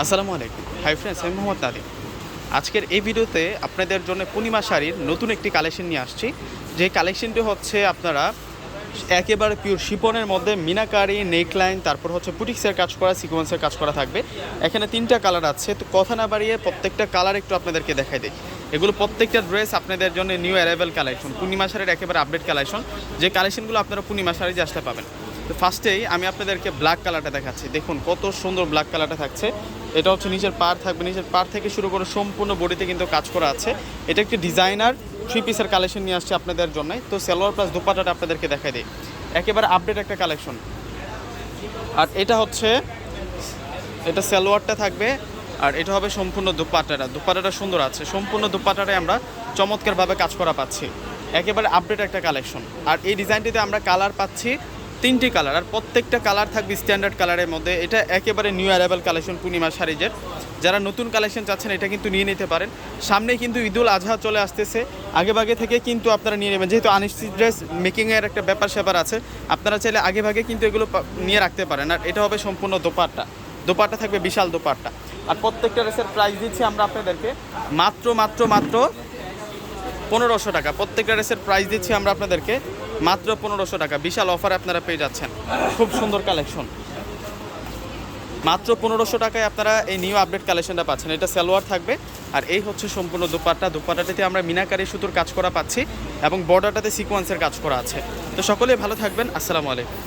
আসসালামু আলাইকুম। Hi friends আমি মোহাম্মদ নাদিম আজকের এই ভিডিওতে আপনাদের জন্য পূর্ণিমা শাড়ির নতুন একটি কালেকশন নিয়ে আসছি। যে কালেকশনটি হচ্ছে আপনারা একেবারে পিওর শিপনের মধ্যে মিনাকারি নেকলাইন তারপর হচ্ছে পুটিক্সের কাজ করা সিকোয়েন্সের কাজ করা থাকবে। এখানে তিনটা কালার আছে, তো কথা না বাড়িয়ে প্রত্যেকটা কালার একটু আপনাদেরকে দেখাই দিই এগুলো প্রত্যেকটা ড্রেস আপনাদের জন্য নিউ অ্যারাইভেল কালেকশন পূর্ণিমা শাড়ির একেবারে আপডেট কালেকশন যে কালেকশনগুলো আপনারা পূর্ণিমা শাড়ি আসতে পাবেন। তো ফার্স্টেই আমি আপনাদেরকে ব্ল্যাক কালারটা দেখাচ্ছি। দেখুন, কত সুন্দর ব্ল্যাক কালারটা থাকছে। এটা হচ্ছে নিচের পার থাকবে। নিচের পার থেকে শুরু করে সম্পূর্ণ বডিতে কিন্তু কাজ করা আছে। এটা একটি ডিজাইনার থ্রি পিসের কালেকশন নিয়ে আসছে আপনাদের জন্য তো সেলোয়ার প্লাস দুপাটাটা আপনাদেরকে দেখাই দিই। একেবারে আপডেট একটা কালেকশন আর এটা হচ্ছে, এটা সালোয়ারটা থাকবে। আর এটা হবে সম্পূর্ণ দুপাটাটা। দুপাটাটা সুন্দর আছে। সম্পূর্ণ দুপাটাটায় আমরা চমৎকারভাবে কাজ করা পাচ্ছি। একেবারে আপডেট একটা কালেকশন আর এই ডিজাইনটিতে আমরা কালার পাচ্ছি তিনটি কালার আর প্রত্যেকটা কালার থাকবে স্ট্যান্ডার্ড কালারের মধ্যে। এটা একেবারে নিউ অ্যারাইভেল কালেকশন পূর্ণিমা শাড়িজের যারা নতুন কালেকশন চাচ্ছেন, এটা কিন্তু নিয়ে নিতে পারেন। সামনে কিন্তু ঈদুল আজহা চলে আসতেছে। আগে ভাগে থেকে কিন্তু আপনারা নিয়ে নেবেন। যেহেতু আনিশ্চিত ড্রেস মেকিংয়ের একটা ব্যাপার স্যাপার আছে, আপনারা চাইলে আগে ভাগে কিন্তু এগুলো নিয়ে রাখতে পারেন। আর এটা হবে সম্পূর্ণ দোপাট্টা। দোপাট্টা থাকবে বিশাল দোপাট্টা। আর প্রত্যেকটা ড্রেসের প্রাইস দিচ্ছি আমরা আপনাদেরকে। মাত্র মাত্র মাত্র পনেরোশো টাকা। প্রত্যেকটা ড্রেসের প্রাইস দিচ্ছি আমরা আপনাদেরকে। মাত্র পনেরোশো টাকা। বিশাল অফার আপনারা পেয়ে যাচ্ছেন। খুব সুন্দর কালেকশন মাত্র পনেরোশো টাকায় আপনারা এই নিউ আপডেট কালেকশনটা পাচ্ছেন। এটা সালোয়ার থাকবে। আর এই হচ্ছে সম্পূর্ণ দুপাট্টা। দুপাট্টাটিতে আমরা মিনাকারি সুতোর কাজ করা পাচ্ছি এবং বর্ডারটাতে সিকোয়েন্সের কাজ করা আছে। তো সকলেই ভালো থাকবেন। আসসালামু আলাইকুম।